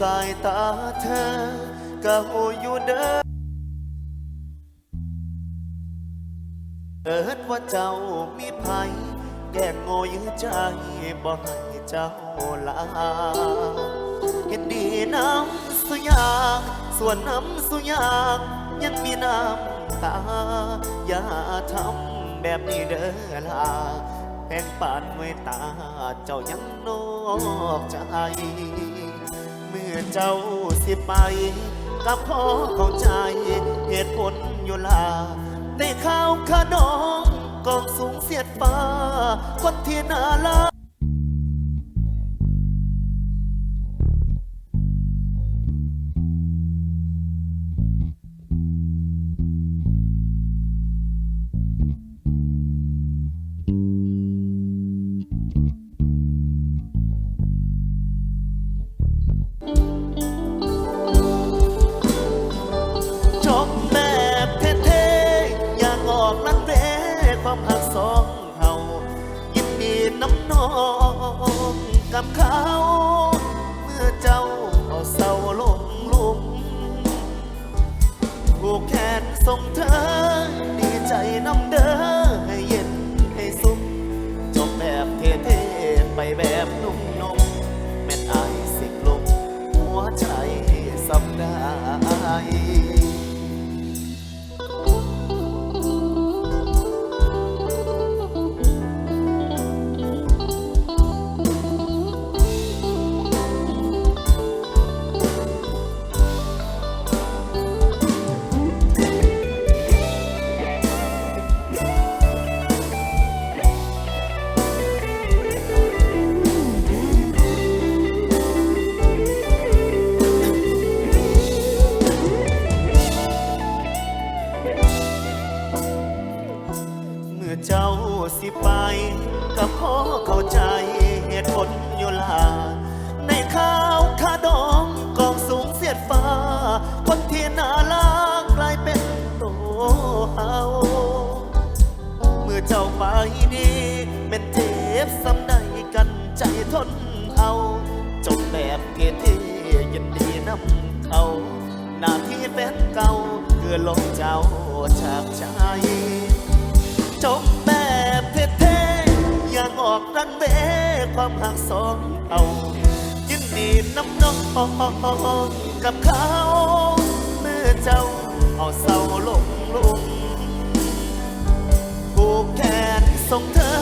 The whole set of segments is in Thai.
สายตาเธอก็หูอยู่เด้อเอิดว่าเจ้ามีภัยแก่งโง่ยื้อใจบ่ให้เจ้าลาเห็นดีน้ำสุยางส่วนน้ำสุยางยังมีน้ำตา อย่าทำแบบนี้เด้อล่ะแห่งปานมวยตา เจ้ายังนอกใจ เมื่อเจ้าสิไป กับพ่อเข้าใจ เหตุผลอยู่ลาได้ข้าวขนองกองสูงเสียดฟ้าคนที่น่ารัก นส่งเธอ ดีใจน้ำเด้อ เมื่อเจ้าสิไปกับพ่อเข้าใจเหตุผลอยู่ลา ในข้าวขาดองกองสูงเสียดฟ้า คนที่น่ารักกลายเป็นตัวเฮาเมื่อเจ้าไปดีเป็นเจ็บซ้ำใดกันใจทนเอาจบแบบเท่ๆยินดีนำเขาหน้าที่แฟนเก่าคือลงเจ้าจากใจ จบแบบเท่ๆอย่างออกรันเวความหักสองเอายินดีน้ำน้องกับเขาเมื่อเจ้าเอาเศร้าลงลุมผูกแขนส่งเธอ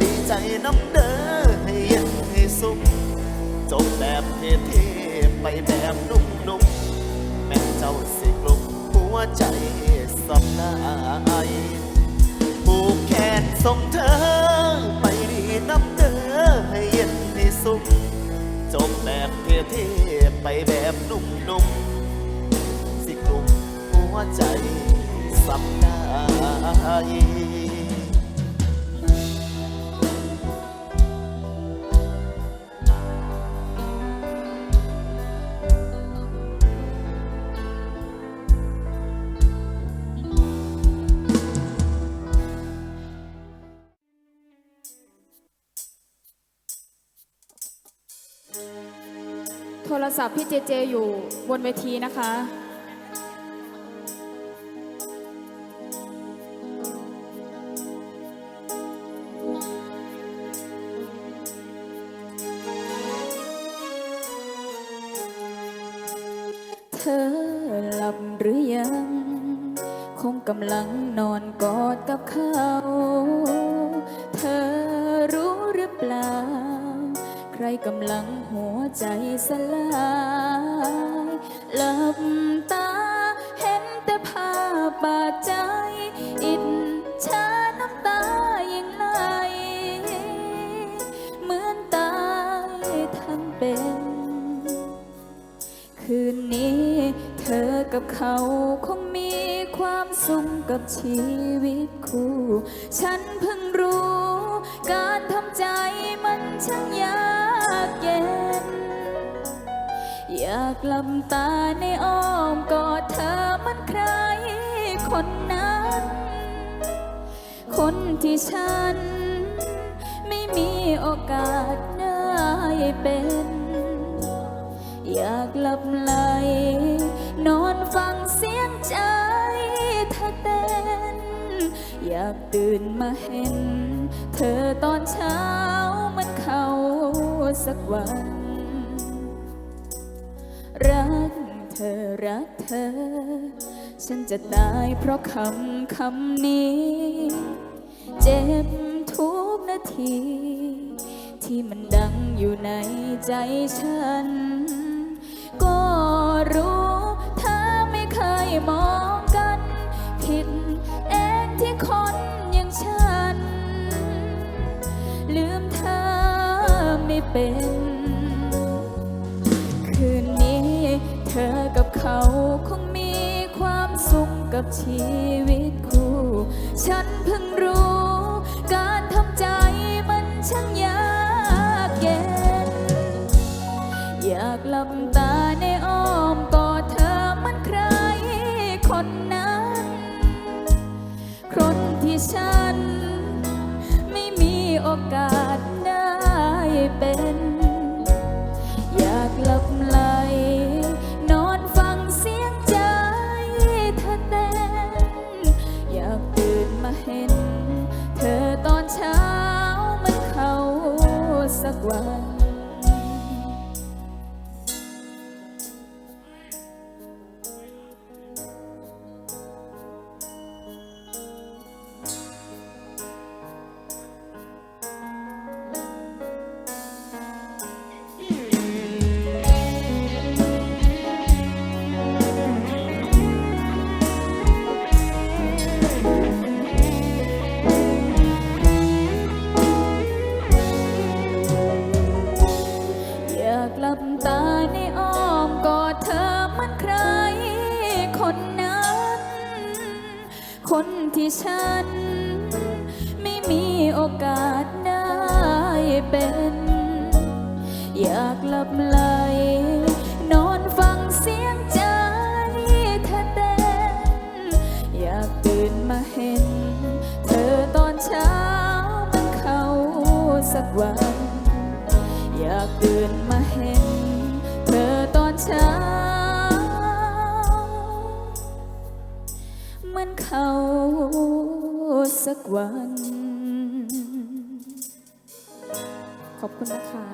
ดีใจน้ำเด้อให้เย็นให้สุขจบแบบเท่ๆไปแบบนุ่มๆแม่เจ้าสิกลุมหัวใจสับนายผูก ส่งเธอ ไปดีน้ำเด้อให้เย็นให้สุข จบแบบเท่ๆไปแบบนุ่มๆสิกลุมหัวใจสับนาย โทรศัพท์พี่เจเจอยู่บนเวทีนะคะเธอหลับหรือยัง คงกำลังนอนกอดกับเขา กำลังหัวใจสลายหลับตาเห็นแต่ภาพบาดใจ อิจฉาน้ำตายังไหลเหมือนตายทั้งเป็น คืนนี้เธอกับเขาคงมีความสุขกับชีวิตคู่ ฉันเพิ่งรู้การทำใจมันช่างยาก เย็น อยากลับตาในอ้อมกอดเธอมันใครคนนั้น คนที่ฉัน ไม่มีโอกาสได้เป็น อยากหลับไหลนอนฟังเสียงใจเธอเต้น อยากตื่นมาเห็น เธอตอนเช้า สักวัน รักเธอรักเธอ ฉันจะตายเพราะคำคำนี้ เจ็บทุกนาที ที่มันดังอยู่ในใจฉัน ก็รู้เธอไม่เคยมองกัน ผิดเองที่คน ไม่เป็น คืนนี้ เธอกับเขาคงมีความสุขกับชีวิตคู่ ฉันเพิ่งรู้ การทำใจมันช่างยากเย็น อยากหลับตาในอ้อมกอดเธอมันใครคนนั้น คนที่ฉัน ไม่มีโอกาส เป็น อยากหลับไหล นอนฟังเสียงใจเธอเต้น อยากตื่นมาเห็น เธอตอนเช้ามันเข้าสักวัน ที่ฉัน ไม่มีโอกาสได้เป็น อยากหลับไหลนอนฟังเสียงใจเธอเต้น อยากตื่นมาเห็น เธอตอนเช้ามันเข้าสักวัน อยากตื่นมาเห็น เธอตอนเช้า เขาสักวัน ขอบคุณนะคะ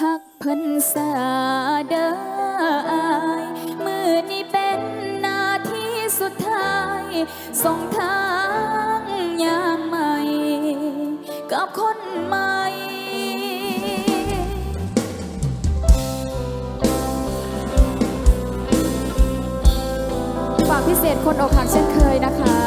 หักเพิ่นสาเด้ออายมือนี้เป็นนาทีสุดท้ายส่งท้าย กับคนใหม่ฝากพิเศษคนอกหักเช่นเคยนะคะ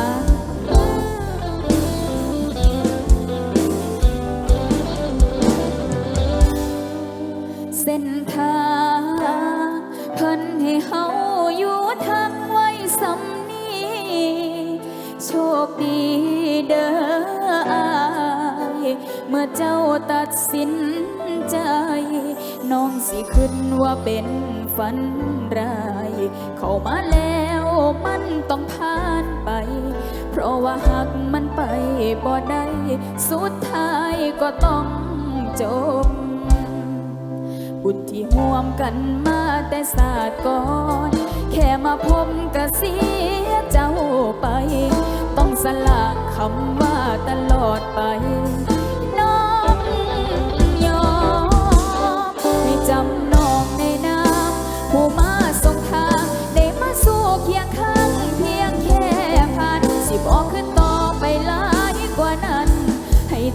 เส้นทางเพิ่นให้เฮา เมื่อเจ้าตัดสินใจ น้องสิขึ้นว่าเป็นฝันร้าย เข้ามาแล้วมันต้องผ่านไป เพราะว่าหากมันไปบ่ได้ สุดท้ายก็ต้องจบ บุญที่ห่วมกันมาแต่ศาสตร์ก่อน แค่มาพบก็เสียเจ้าไป ต้องสละคำว่าตลอดไป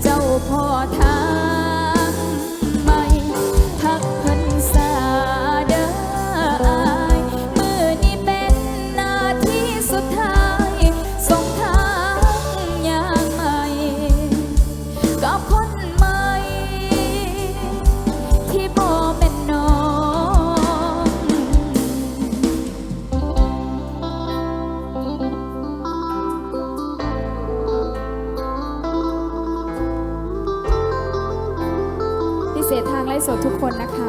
เจ้าพ่อทา ฟ์สดทุกคนนะคะ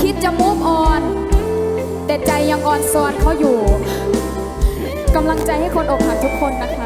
คิดจะมูฟออนแต่ใจยังอ่อนซอนเขาอยู่ กำลังใจให้คนอกหักทุกคนนะคะ